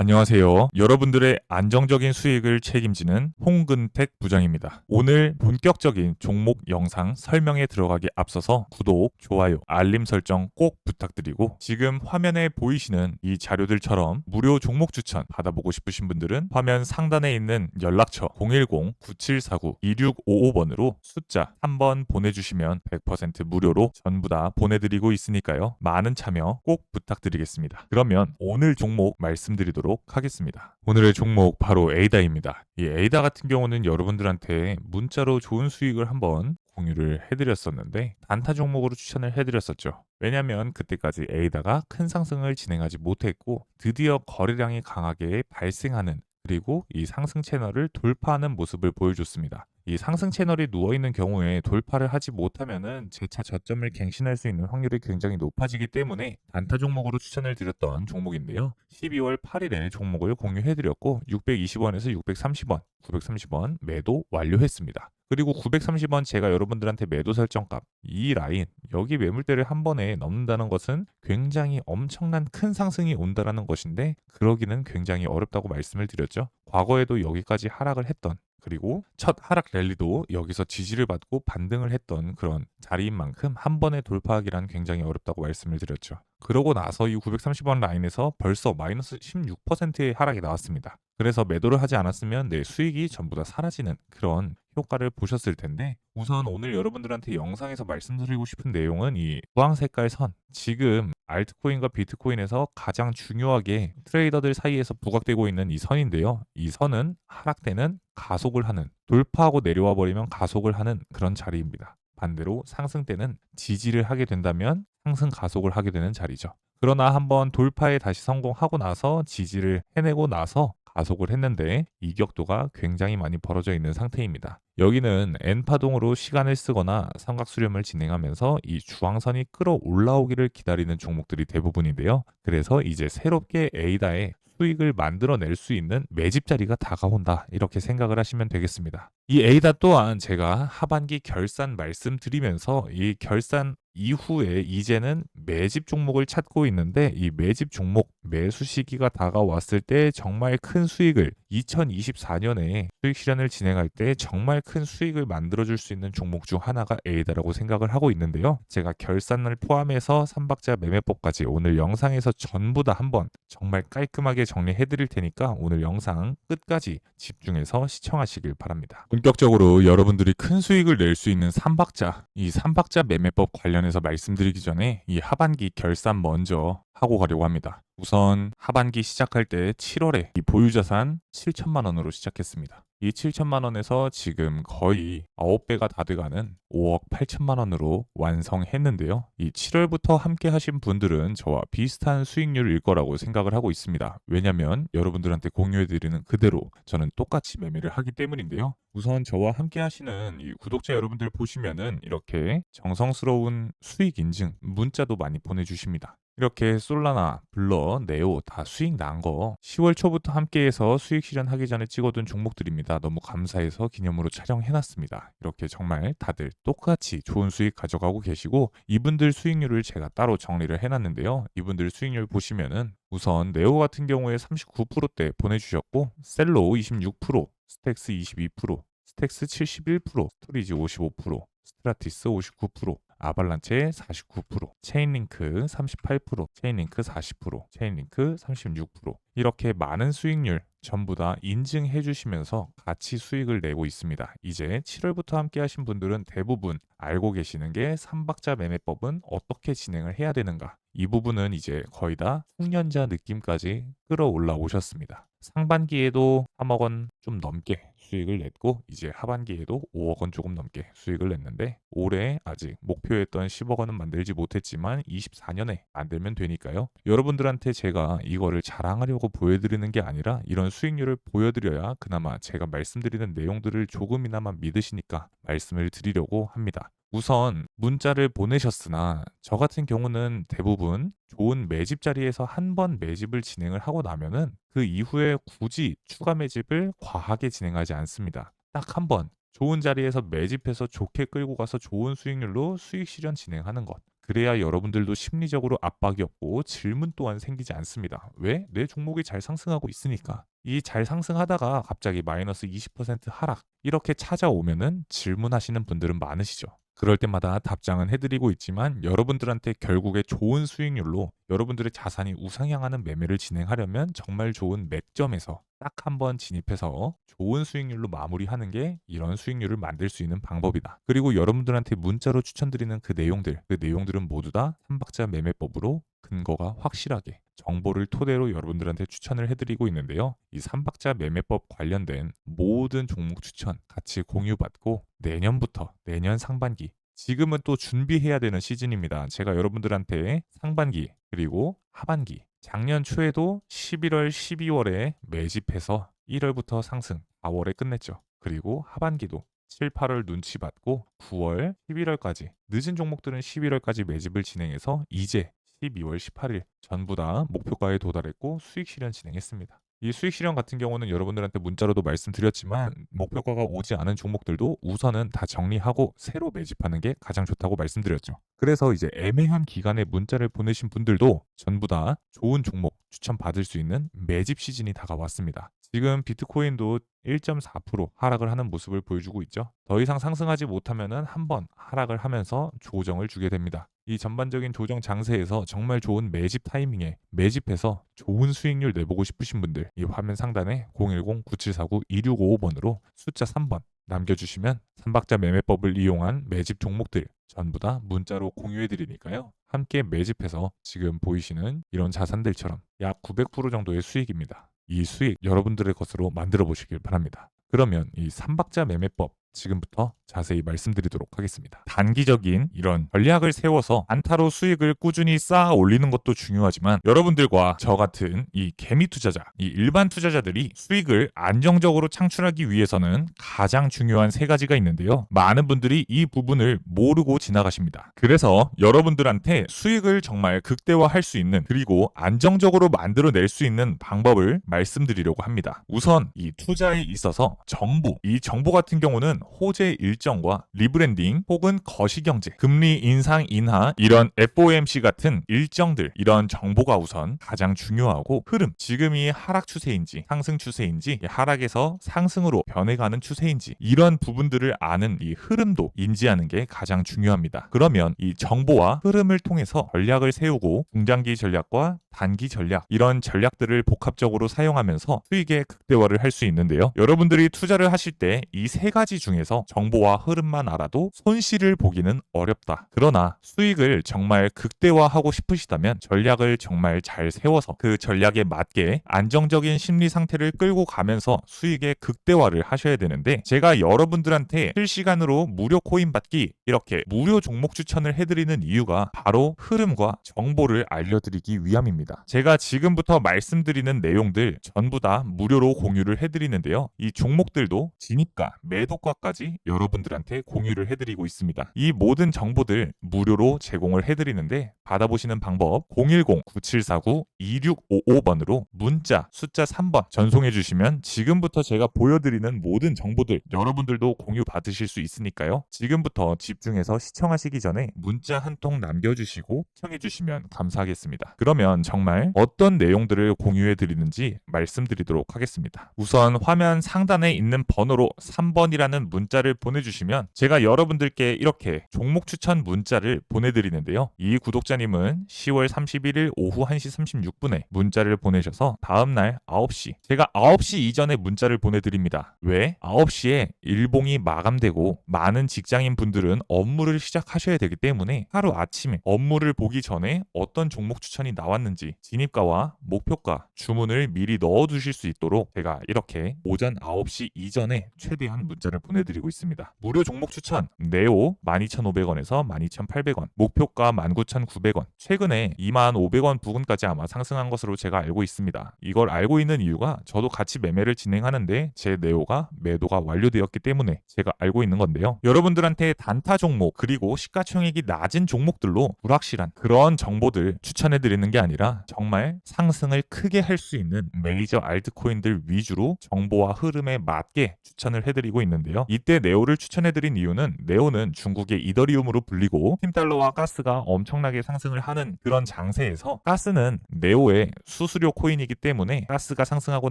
안녕하세요. 여러분들의 안정적인 수익을 책임지는 홍근택 부장입니다. 오늘 본격적인 종목 영상 설명에 들어가기 앞서서 구독, 좋아요, 알림 설정 꼭 부탁드리고 지금 화면에 보이시는 이 자료들처럼 무료 종목 추천 받아보고 싶으신 분들은 화면 상단에 있는 연락처 010-9749-2655번으로 숫자 한번 보내주시면 100% 무료로 전부 다 보내드리고 있으니까요. 많은 참여 꼭 부탁드리겠습니다. 그러면 오늘 종목 말씀드리도록 하겠습니다. 오늘의 종목 바로 에이다입니다. 이 에이다 같은 경우는 여러분들한테 문자로 좋은 수익을 한번 공유를 해드렸었는데 단타 종목으로 추천을 해드렸었죠. 왜냐하면 그때까지 에이다가 큰 상승을 진행하지 못했고 드디어 거래량이 강하게 발생하는 그리고 이 상승 채널을 돌파하는 모습을 보여줬습니다. 이 상승 채널이 누워 있는 경우에 돌파를 하지 못하면은 재차 저점을 갱신할 수 있는 확률이 굉장히 높아지기 때문에 단타 종목으로 추천을 드렸던 종목인데요. 12월 8일에 종목을 공유해 드렸고 620원에서 630원, 930원 매도 완료했습니다. 그리고 930원 제가 여러분들한테 매도 설정값 이 라인 여기 매물대를 한 번에 넘는다는 것은 굉장히 엄청난 큰 상승이 온다라는 것인데 그러기는 굉장히 어렵다고 말씀을 드렸죠. 과거에도 여기까지 하락을 했던 그리고 첫 하락 랠리도 여기서 지지를 받고 반등을 했던 그런 자리인 만큼 한 번에 돌파하기란 굉장히 어렵다고 말씀을 드렸죠. 그러고 나서 이 930원 라인에서 벌써 마이너스 16%의 하락이 나왔습니다. 그래서 매도를 하지 않았으면 내 수익이 전부 다 사라지는 그런 효과를 보셨을 텐데 우선 오늘 여러분들한테 영상에서 말씀드리고 싶은 내용은 이 주황 색깔 선 지금 알트코인과 비트코인에서 가장 중요하게 트레이더들 사이에서 부각되고 있는 이 선인데요. 이 선은 하락 때는 가속을 하는 돌파하고 내려와 버리면 가속을 하는 그런 자리입니다. 반대로 상승 때는 지지를 하게 된다면 상승 가속을 하게 되는 자리죠. 그러나 한번 돌파에 다시 성공하고 나서 지지를 해내고 나서 가속을 했는데 이격도가 굉장히 많이 벌어져 있는 상태입니다. 여기는 N파동으로 시간을 쓰거나 삼각 수렴을 진행하면서 이 주황선이 끌어올라오기를 기다리는 종목들이 대부분인데요. 그래서 이제 새롭게 에이다에 수익을 만들어낼 수 있는 매집 자리가 다가온다 이렇게 생각을 하시면 되겠습니다. 이 에이다 또한 제가 하반기 결산 말씀드리면서 이 결산 이후에 이제는 매집 종목을 찾고 있는데 이 매집 종목 매수 시기가 다가왔을 때 정말 큰 수익을 2024년에 수익 실현을 진행할 때 정말 큰 수익을 만들어줄 수 있는 종목 중 하나가 에이다라고 생각을 하고 있는데요. 제가 결산을 포함해서 삼박자 매매법까지 오늘 영상에서 전부 다 한번 정말 깔끔하게 정리해 드릴 테니까 오늘 영상 끝까지 집중해서 시청하시길 바랍니다. 본격적으로 여러분들이 큰 수익을 낼 수 있는 삼박자, 이 삼박자 매매법 관련해서 말씀드리기 전에 이 하반기 결산 먼저 하고 가려고 합니다. 우선 하반기 시작할 때 7월에 이 보유자산 7천만 원으로 시작했습니다. 이 7천만 원에서 지금 거의 9배가 다 돼가는 5억 8천만 원으로 완성했는데요. 이 7월부터 함께 하신 분들은 저와 비슷한 수익률일 거라고 생각을 하고 있습니다. 왜냐면 여러분들한테 공유해드리는 그대로 저는 똑같이 매매를 하기 때문인데요. 우선 저와 함께 하시는 이 구독자 여러분들 보시면은 이렇게 정성스러운 수익 인증 문자도 많이 보내주십니다. 이렇게 솔라나, 블러, 네오 다 수익 난 거 10월 초부터 함께해서 수익 실현하기 전에 찍어둔 종목들입니다. 너무 감사해서 기념으로 촬영해놨습니다. 이렇게 정말 다들 똑같이 좋은 수익 가져가고 계시고 이분들 수익률을 제가 따로 정리를 해놨는데요. 이분들 수익률 보시면은 우선 네오 같은 경우에 39%대 보내주셨고 셀로 26%, 스택스 22%, 스택스 71%, 스토리지 55%, 스트라티스 59%, 아발란체 49%, 체인링크 38%, 체인링크 40%, 체인링크 36% 이렇게 많은 수익률 전부 다 인증해 주시면서 같이 수익을 내고 있습니다. 이제 7월부터 함께 하신 분들은 대부분 알고 계시는 게 삼박자 매매법은 어떻게 진행을 해야 되는가 이 부분은 이제 거의 다 숙련자 느낌까지 끌어올라 오셨습니다. 상반기에도 3억 원 좀 넘게 수익을 냈고 이제 하반기에도 5억 원 조금 넘게 수익을 냈는데 올해 아직 목표했던 10억 원은 만들지 못했지만 24년에 만들면 되니까요. 여러분들한테 제가 이거를 자랑하려고 보여드리는 게 아니라 이런 수익률을 보여드려야 그나마 제가 말씀드리는 내용들을 조금이나마 믿으시니까 말씀을 드리려고 합니다. 우선 문자를 보내셨으나 저 같은 경우는 대부분 좋은 매집 자리에서 한 번 매집을 진행을 하고 나면은 그 이후에 굳이 추가 매집을 과하게 진행하지 않습니다. 딱 한 번 좋은 자리에서 매집해서 좋게 끌고 가서 좋은 수익률로 수익 실현 진행하는 것. 그래야 여러분들도 심리적으로 압박이 없고 질문 또한 생기지 않습니다. 왜? 내 종목이 잘 상승하고 있으니까. 이 잘 상승하다가 갑자기 마이너스 20% 하락 이렇게 찾아오면은 질문하시는 분들은 많으시죠. 그럴 때마다 답장은 해드리고 있지만 여러분들한테 결국에 좋은 수익률로 여러분들의 자산이 우상향하는 매매를 진행하려면 정말 좋은 맥점에서 딱 한 번 진입해서 좋은 수익률로 마무리하는 게 이런 수익률을 만들 수 있는 방법이다. 그리고 여러분들한테 문자로 추천드리는 그 내용들, 그 내용들은 모두 다 삼박자 매매법으로 근거가 확실하게 정보를 토대로 여러분들한테 추천을 해드리고 있는데요. 이 삼박자 매매법 관련된 모든 종목 추천 같이 공유받고 내년부터 내년 상반기 지금은 또 준비해야 되는 시즌입니다. 제가 여러분들한테 상반기 그리고 하반기 작년 초에도 11월, 12월에 매집해서 1월부터 상승, 4월에 끝냈죠. 그리고 하반기도 7, 8월 눈치 받고 9월, 11월까지 늦은 종목들은 11월까지 매집을 진행해서 이제 12월 18일 전부 다 목표가에 도달했고 수익 실현 진행했습니다. 이 수익 실현 같은 경우는 여러분들한테 문자로도 말씀드렸지만 목표가가 오지 않은 종목들도 우선은 다 정리하고 새로 매집하는 게 가장 좋다고 말씀드렸죠. 그래서 이제 애매한 기간에 문자를 보내신 분들도 전부 다 좋은 종목 추천 받을 수 있는 매집 시즌이 다가왔습니다. 지금 비트코인도 1.4% 하락을 하는 모습을 보여주고 있죠. 더 이상 상승하지 못하면은 한번 하락을 하면서 조정을 주게 됩니다. 이 전반적인 조정 장세에서 정말 좋은 매집 타이밍에 매집해서 좋은 수익률 내보고 싶으신 분들 이 화면 상단에 010-9749-2655번으로 숫자 3번 남겨주시면 삼박자 매매법을 이용한 매집 종목들 전부 다 문자로 공유해 드리니까요. 함께 매집해서 지금 보이시는 이런 자산들처럼 약 900% 정도의 수익입니다. 이 수익 여러분들의 것으로 만들어 보시길 바랍니다. 그러면 이 삼박자 매매법 지금부터 자세히 말씀드리도록 하겠습니다. 단기적인 이런 전략을 세워서 안타로 수익을 꾸준히 쌓아 올리는 것도 중요하지만 여러분들과 저 같은 이 개미 투자자, 이 일반 투자자들이 수익을 안정적으로 창출하기 위해서는 가장 중요한 세 가지가 있는데요. 많은 분들이 이 부분을 모르고 지나가십니다. 그래서 여러분들한테 수익을 정말 극대화할 수 있는 그리고 안정적으로 만들어낼 수 있는 방법을 말씀드리려고 합니다. 우선 이 투자에 있어서 정보, 이 정보 같은 경우는 호재 일정과 리브랜딩 혹은 거시경제, 금리 인상 인하 이런 FOMC 같은 일정들 이런 정보가 우선 가장 중요하고 흐름 지금이 하락 추세인지 상승 추세인지 하락에서 상승으로 변해가는 추세인지 이런 부분들을 아는 이 흐름도 인지하는 게 가장 중요합니다. 그러면 이 정보와 흐름을 통해서 전략을 세우고 중장기 전략과 단기 전략 이런 전략들을 복합적으로 사용하면서 수익의 극대화를 할 수 있는데요. 여러분들이 투자를 하실 때 이 세 가지 중 에서 정보와 흐름만 알아도 손실을 보기는 어렵다. 그러나 수익을 정말 극대화하고 싶으시다면 전략을 정말 잘 세워서 그 전략에 맞게 안정적인 심리 상태를 끌고 가면서 수익의 극대화를 하셔야 되는데 제가 여러분들한테 실시간으로 무료 코인 받기 이렇게 무료 종목 추천을 해드리는 이유가 바로 흐름과 정보를 알려드리기 위함입니다. 제가 지금부터 말씀드리는 내용들 전부 다 무료로 공유를 해드리는데요. 이 종목들도 진입가, 매도가 까지 여러분들한테 공유를 해드리고 있습니다. 이 모든 정보들 무료로 제공을 해드리는데 받아보시는 방법 010-9749-2655번으로 문자 숫자 3번 전송해 주시면 지금부터 제가 보여드리는 모든 정보들 여러분들도 공유 받으실 수 있으니까요. 지금부터 집중해서 시청하시기 전에 문자 한 통 남겨주시고 시청해 주시면 감사하겠습니다. 그러면 정말 어떤 내용들을 공유해 드리는지 말씀드리도록 하겠습니다. 우선 화면 상단에 있는 번호로 3번이라는 문자를 보내주시면 제가 여러분들께 이렇게 종목 추천 문자를 보내드리는데요. 이 구독자님은 10월 31일 오후 1시 36분에 문자를 보내셔서 다음날 9시 제가 9시 이전에 문자를 보내드립니다. 왜? 9시에 일봉이 마감되고 많은 직장인 분들은 업무를 시작하셔야 되기 때문에 하루 아침에 업무를 보기 전에 어떤 종목 추천이 나왔는지 진입가와 목표가 주문을 미리 넣어두실 수 있도록 제가 이렇게 오전 9시 이전에 최대한 문자를 보내 드리고 있습니다. 무료 종목 추천 네오 12,500원에서 12,800원 목표가 19,900원 최근에 25,500원 부근까지 아마 상승한 것으로 제가 알고 있습니다. 이걸 알고 있는 이유가 저도 같이 매매를 진행하는데 제 네오가 매도가 완료되었기 때문에 제가 알고 있는 건데요. 여러분들한테 단타 종목 그리고 시가총액이 낮은 종목들로 불확실한 그런 정보들 추천해 드리는 게 아니라 정말 상승을 크게 할 수 있는 메이저 알트코인들 위주로 정보와 흐름에 맞게 추천을 해드리고 있는데요. 이때 네오를 추천해드린 이유는 네오는 중국의 이더리움으로 불리고 팀달러와 가스가 엄청나게 상승을 하는 그런 장세에서 가스는 네오의 수수료 코인이기 때문에 가스가 상승하고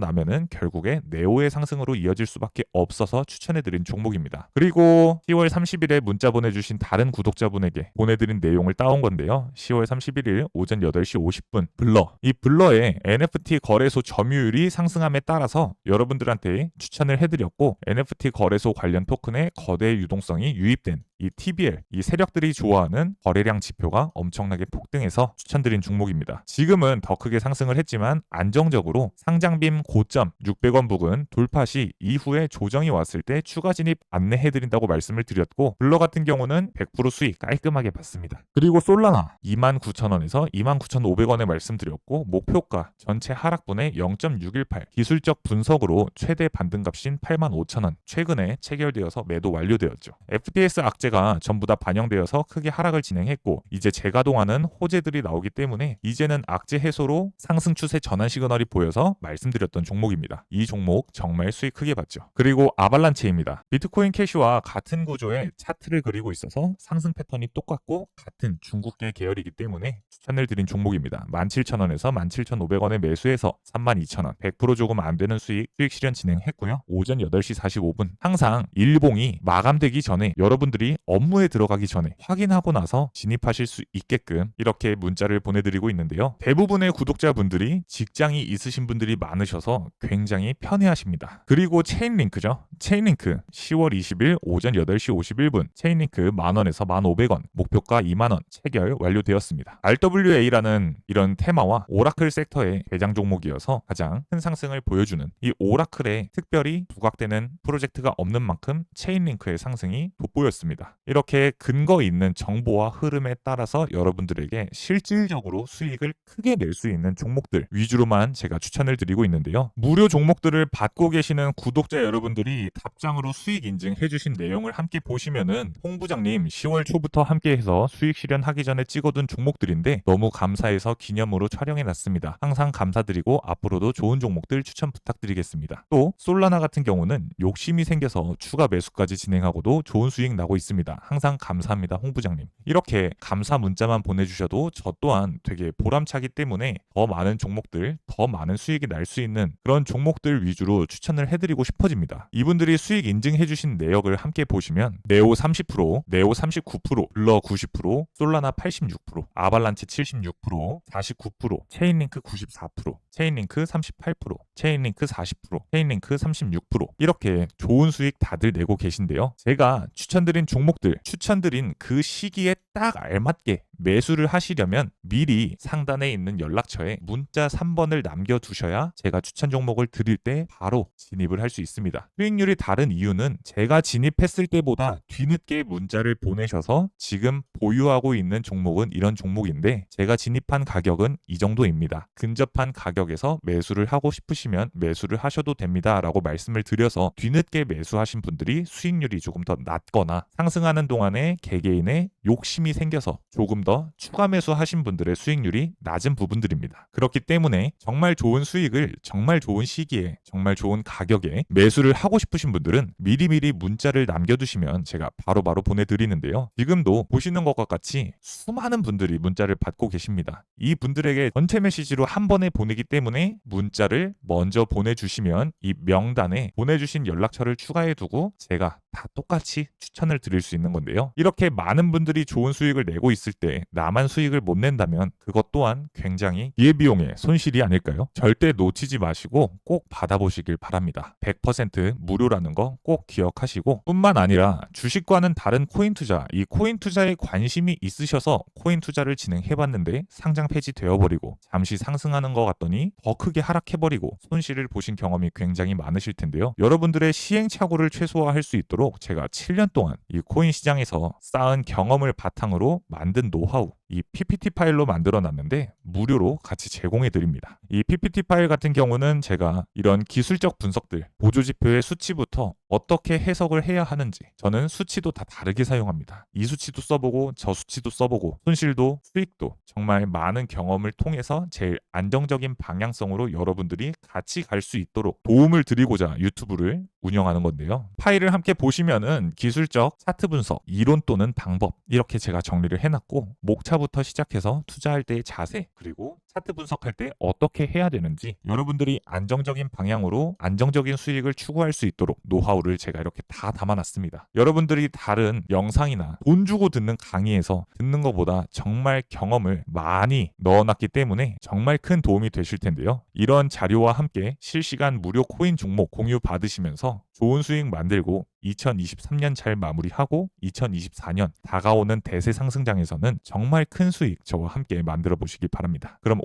나면은 결국에 네오의 상승으로 이어질 수밖에 없어서 추천해드린 종목입니다. 그리고 10월 30일에 문자 보내주신 다른 구독자분에게 보내드린 내용을 따온 건데요. 10월 31일 오전 8시 50분 블러 이 블러의 NFT 거래소 점유율이 상승함에 따라서 여러분들한테 추천을 해드렸고 NFT 거래소 관련 토큰의 거대 유동성이 유입된 이 TBL 이 세력들이 좋아하는 거래량 지표가 엄청나게 폭등해서 추천드린 종목입니다. 지금은 더 크게 상승을 했지만 안정적으로 상장빔 고점 600원 부근 돌파 시 이후에 조정이 왔을 때 추가 진입 안내해드린다고 말씀을 드렸고 블러 같은 경우는 100% 수익 깔끔하게 받습니다. 그리고 솔라나 29,000원에서 29,500원에 말씀드렸고 목표가 전체 하락분의 0.618 기술적 분석으로 최대 반등값인 85,000원 최근에 체결되어서 매도 완료되었죠. FTS 악재 가 전부 다 반영되어서 크게 하락을 진행했고 이제 재가동하는 호재들이 나오기 때문에 이제는 악재 해소로 상승 추세 전환 시그널이 보여서 말씀드렸던 종목입니다. 이 종목 정말 수익 크게 봤죠. 그리고 아발란체입니다. 비트코인 캐시와 같은 구조의 차트를 그리고 있어서 상승 패턴이 똑같고 같은 중국계 계열이기 때문에 추천을 드린 종목입니다. 17,000원에서 17,500원에 매수해서 32,000원 100% 조금 안 되는 수익 수익 실현 진행했고요. 오전 8시 45분 항상 일봉이 마감되기 전에 여러분들이 업무에 들어가기 전에 확인하고 나서 진입하실 수 있게끔 이렇게 문자를 보내드리고 있는데요. 대부분의 구독자분들이 직장이 있으신 분들이 많으셔서 굉장히 편해하십니다. 그리고 체인링크죠. 체인링크 10월 20일 오전 8시 51분 체인링크 만원에서 1,500원 목표가 2만원 체결 완료되었습니다. RWA라는 이런 테마와 오라클 섹터의 대장 종목이어서 가장 큰 상승을 보여주는 이 오라클에 특별히 부각되는 프로젝트가 없는 만큼 체인링크의 상승이 돋보였습니다. 이렇게 근거 있는 정보와 흐름에 따라서 여러분들에게 실질적으로 수익을 크게 낼 수 있는 종목들 위주로만 제가 추천을 드리고 있는데요. 무료 종목들을 받고 계시는 구독자 여러분들이 답장으로 수익 인증해 주신 내용을 함께 보시면은 홍 부장님 10월 초부터 함께해서 수익 실현하기 전에 찍어둔 종목들인데 너무 감사해서 기념으로 촬영해 놨습니다. 항상 감사드리고 앞으로도 좋은 종목들 추천 부탁드리겠습니다. 또 솔라나 같은 경우는 욕심이 생겨서 추가 매수까지 진행하고도 좋은 수익 나고 있습니다. 항상 감사합니다, 홍 부장님. 이렇게 감사 문자만 보내주셔도 저 또한 되게 보람차기 때문에 더 많은 종목들, 더 많은 수익이 날 수 있는 그런 종목들 위주로 추천을 해드리고 싶어집니다. 이분들이 수익 인증해주신 내역을 함께 보시면 네오 30%, 네오 39%, 블러 90%, 솔라나 86%, 아발란체 76%, 49%, 체인링크 94%, 체인링크 38%, 체인링크 40%, 체인링크 36% 이렇게 좋은 수익 다들 내고 계신데요. 제가 추천드린 종목들, 추천드린 그 시기에 딱 알맞게 매수를 하시려면 미리 상단에 있는 연락처에 문자 3번을 남겨두셔야 제가 추천 종목을 드릴 때 바로 진입을 할 수 있습니다. 수익률이 다른 이유는 제가 진입했을 때보다 뒤늦게 문자를 보내셔서 지금 보유하고 있는 종목은 이런 종목인데 제가 진입한 가격은 이 정도입니다. 근접한 가격에서 매수를 하고 싶으시면 매수를 하셔도 됩니다. 라고 말씀을 드려서 뒤늦게 매수하신 분들이 수익률이 조금 더 낮거나 상승하는 동안에 개개인의 욕심이 생겨서 조금 더 추가 매수하신 분들의 수익률이 낮은 부분들입니다. 그렇기 때문에 정말 좋은 수익을 정말 좋은 시기에 정말 좋은 가격에 매수를 하고 싶으신 분들은 미리미리 문자를 남겨두시면 제가 바로 바로 보내드리는데요. 지금도 보시는 것과 같이 수많은 분들이 문자를 받고 계십니다. 이 분들에게 전체 메시지로 한 번에 보내기 때문에 문자를 먼저 보내주시면 이 명단에 보내주신 연락처를 추가해두고 제가 다 똑같이 추천을 드릴 수 있는 건데요. 이렇게 많은 분들이 좋은 수익을 내고 있을 때 나만 수익을 못 낸다면 그것 또한 굉장히 기회비용의 손실이 아닐까요? 절대 놓치지 마시고 꼭 받아보시길 바랍니다. 100% 무료라는 거 꼭 기억하시고 뿐만 아니라 주식과는 다른 코인 투자, 이 코인 투자에 관심이 있으셔서 코인 투자를 진행해봤는데 상장 폐지되어버리고 잠시 상승하는 것 같더니 더 크게 하락해버리고 손실을 보신 경험이 굉장히 많으실 텐데요. 여러분들의 시행착오를 최소화할 수 있도록 제가 7년 동안 이 코인 시장에서 쌓은 경험을 바탕 으로 만든 노하우 이 PPT 파일로 만들어 놨는데 무료로 같이 제공해 드립니다. 이 PPT 파일 같은 경우는 제가 이런 기술적 분석들, 보조 지표의 수치부터 어떻게 해석을 해야 하는지 저는 수치도 다 다르게 사용합니다. 이 수치도 써보고 저 수치도 써보고 손실도 수익도 정말 많은 경험을 통해서 제일 안정적인 방향성으로 여러분들이 같이 갈 수 있도록 도움을 드리고자 유튜브를 운영하는 건데요. 파일을 함께 보시면은 기술적 차트 분석, 이론 또는 방법 이렇게 제가 정리를 해놨고 목차 부터 시작해서 투자할 때의 자세 그리고 차트 분석할 때 어떻게 해야 되는지 여러분들이 안정적인 방향으로 안정적인 수익을 추구할 수 있도록 노하우를 제가 이렇게 다 담아놨습니다. 여러분들이 다른 영상이나 돈 주고 듣는 강의에서 듣는 것보다 정말 경험을 많이 넣어놨기 때문에 정말 큰 도움이 되실 텐데요. 이런 자료와 함께 실시간 무료 코인 종목 공유 받으시면서 좋은 수익 만들고 2023년 잘 마무리하고 2024년 다가오는 대세 상승장에서는 정말 큰 수익 저와 함께 만들어 보시기 바랍니다. 그럼